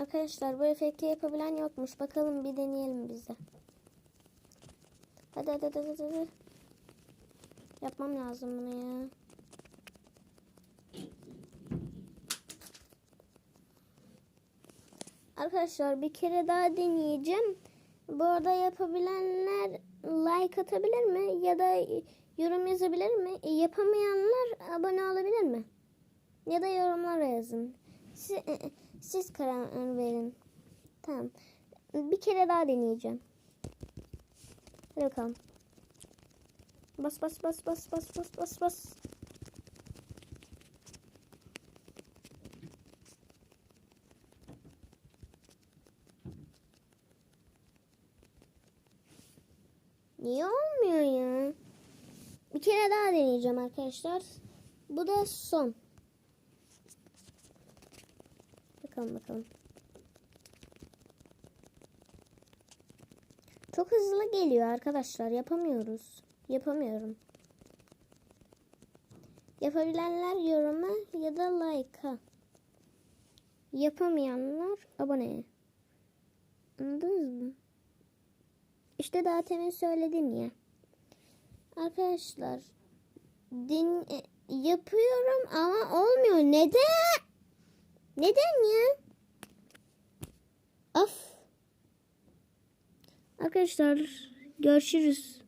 Arkadaşlar bu efekti yapabilen yokmuş. Bakalım bir deneyelim biz de. Hadi hadi hadi hadi. hadi. Yapmam lazım bunu ya. Arkadaşlar bir kere daha deneyeceğim. Bu arada yapabilenler like atabilir mi? Ya da yorum yazabilir mi? E, Yapamayanlar abone olabilir mi? Ya da yorumlara yazın. Siz, siz karar verin. Tamam. Bir kere daha deneyeceğim. Hadi bakalım. Bas bas bas bas bas bas bas bas. Niye olmuyor ya? Bir kere daha deneyeceğim arkadaşlar. Bu da son. Bakalım bakalım. Çok hızlı geliyor arkadaşlar. Yapamıyoruz. Yapamıyorum. Yapabilenler yoruma ya da like'a. Yapamayanlar aboneye. Anladınız mı? İşte daha temin söyledim ya. Arkadaşlar din e, yapıyorum ama olmuyor. Neden? Neden ya? Of. Arkadaşlar görüşürüz.